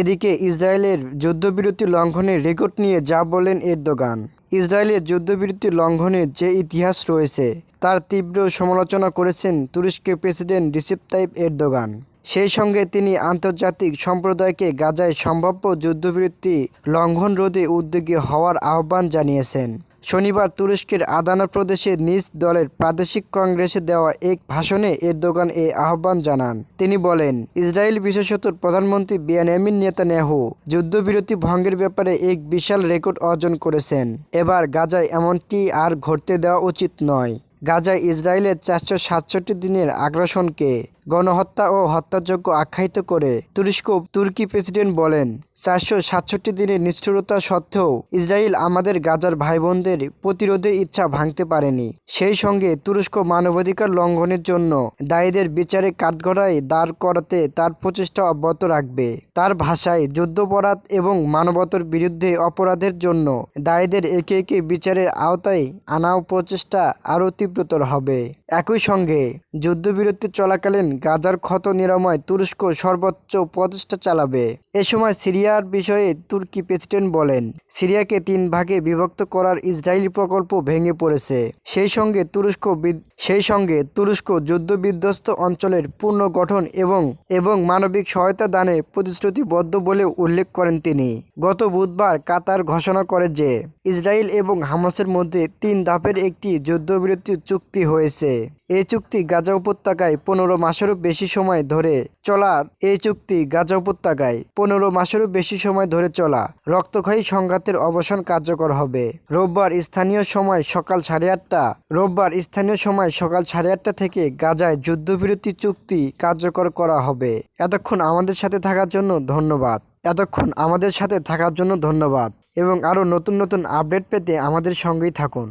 এদিকে ইসরায়েলের যুদ্ধবিরতি লঙ্ঘনের রেকর্ড নিয়ে যা বলেন এরদোগান। ইসরায়েলের যুদ্ধবিরতি লঙ্ঘনের যে ইতিহাস রয়েছে, তার তীব্র সমালোচনা করেছেন তুরস্কের প্রেসিডেন্ট রিসেপ তাইপ এরদোগান। সেই সঙ্গে তিনি আন্তর্জাতিক সম্প্রদায়কে গাজায় সম্ভাব্য যুদ্ধবিরতি লঙ্ঘন রোধে উদ্যোগী হওয়ার আহ্বান জানিয়েছেন। শনিবার তুরস্কের আদানা প্রদেশে নিজ দলের প্রাদেশিক কংগ্রেসে দেওয়া এক ভাষণে এরদোগান এ আহ্বান জানান। তিনি বলেন, ইসরায়েল বিশেষত প্রধানমন্ত্রী বিয়ানামিন নেহু যুদ্ধবিরতি ভঙ্গের ব্যাপারে এক বিশাল রেকর্ড অর্জন করেছেন। এবার গাজায় এমনটি আর ঘটতে দেওয়া উচিত নয়। গাজায় ইসরায়েলের চারশো সাতষট্টি দিনের আগ্রাসনকে গণহত্যা ও হত্যাযোগ্য আখ্যায়িত করে তুরস্ক তুর্কি প্রেসিডেন্ট বলেন, চারশো সাতষট্টি দিনের নিষ্ঠুরতা সত্ত্বেও ইসরায়েল আমাদের গাজার ভাই বোনদের প্রতিরোধের ইচ্ছা ভাঙতে পারেনি। সেই সঙ্গে তুরস্ক মানবাধিকার লঙ্ঘনের জন্য দায়ীদের বিচারে কাঠগড়ায় দাঁড় করাতে তার প্রচেষ্টা অব্যাহত রাখবে। তার ভাষায় যুদ্ধপরাধ এবং মানবতার বিরুদ্ধে অপরাধের জন্য দায়ীদের একে একে বিচারের আওতায় আনাও প্রচেষ্টা আরও তীব্রতর হবে। একই সঙ্গে যুদ্ধবিরতি চলাকালীন গাজার ক্ষত নিরাময় তুরস্ক সর্বোচ্চ প্রচেষ্টা চালাবে। এ সময় সিরিয়ার বিষয়ে তুর্কি প্রেসিডেন্ট বলেন, সিরিয়াকে তিন ভাগে বিভক্ত করার ইসরায়েলি প্রকল্প ভেঙে পড়েছে। সেই সঙ্গে তুরস্ক সেই সঙ্গে তুরস্ক যুদ্ধবিধ্বস্ত অঞ্চলের পুনর্গঠন এবং এবং মানবিক সহায়তা দানে প্রতিশ্রুতিবদ্ধ বলে উল্লেখ করেন তিনি। গত বুধবার কাতার ঘোষণা করে যে ইসরায়েল এবং হামাসের মধ্যে তিন ধাপের একটি যুদ্ধবিরতি চুক্তি হয়েছে। এই চুক্তি গাজা উপত্যকায় পনেরো মাসেরও বেশি সময় ধরে চলার। এই চুক্তি গাজা উপত্যকায় পনেরো মাসেরও বেশি সময় ধরে চলা। রক্তক্ষয়ী সংঘাতের অবসান কার্যকর হবে। রোববার স্থানীয় সময় সকাল সাড়ে আটটা। রোববার স্থানীয় সময় সকাল সাড়ে আটটা থেকে গাজায় যুদ্ধবিরতি চুক্তি কার্যকর করা হবে। এতক্ষণ আমাদের সাথে থাকার জন্য ধন্যবাদ। এতক্ষণ আমাদের সাথে থাকার জন্য ধন্যবাদ। এবং আরও নতুন নতুন আপডেট পেতে আমাদের সঙ্গেই থাকুন।